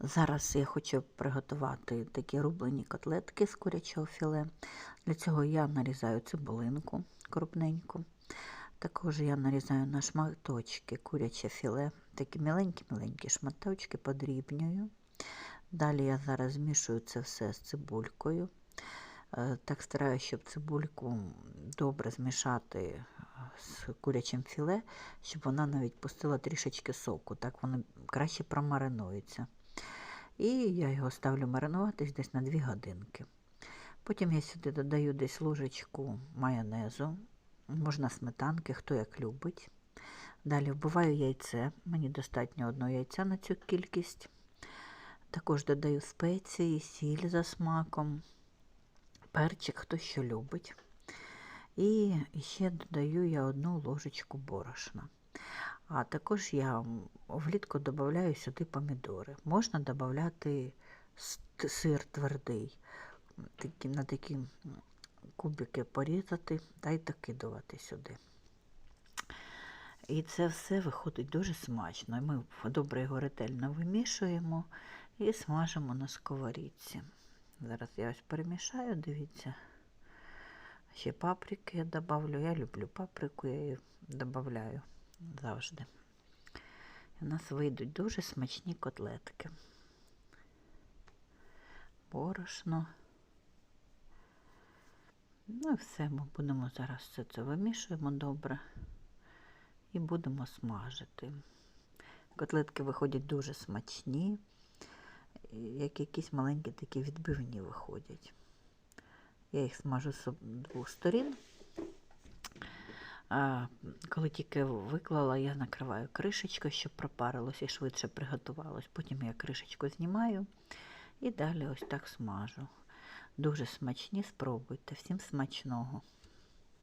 Зараз я хочу приготувати такі рублені котлетки з курячого філе. Для цього я нарізаю цибулинку крупненьку. Також я нарізаю на шматочки куряче філе, такі міленькі-міленькі шматочки подрібнюю. Далі я зараз змішую це все з цибулькою. Е, Так стараюся, щоб цибульку добре змішати е, з курячим філе, щоб вона навіть пустила трішечки соку, так воно краще промаринується. І я його ставлю маринуватись десь на 2 годинки. Потім я сюди додаю десь ложечку майонезу, можна сметанки, хто як любить. Далі вбиваю яйце, мені достатньо одного яйця на цю кількість. Також додаю спеції, сіль за смаком, перчик, хто що любить. І ще додаю я одну ложечку борошна. А також я влітку додаю сюди помідори. Можна додати сир твердий, такі, на такі кубики порізати та й докидувати сюди. І це все виходить дуже смачно. Ми добре його ретельно вимішуємо і смажимо на сковорідці. Зараз я ось перемішаю, дивіться. Ще паприки я добавлю. Я люблю паприку, я її додаю завжди. І у нас вийдуть дуже смачні котлетки. Борошно. Ну і все, ми будемо зараз все це вимішуємо добре і будемо смажити. Котлетки виходять дуже смачні, як якісь маленькі такі відбивні виходять. Я їх смажу з двох сторін. Коли тільки виклала, я накриваю кришечкою, щоб пропарилось і швидше приготувалось. Потім я кришечку знімаю і далі ось так смажу. Дуже смачні, спробуйте. Всім смачного.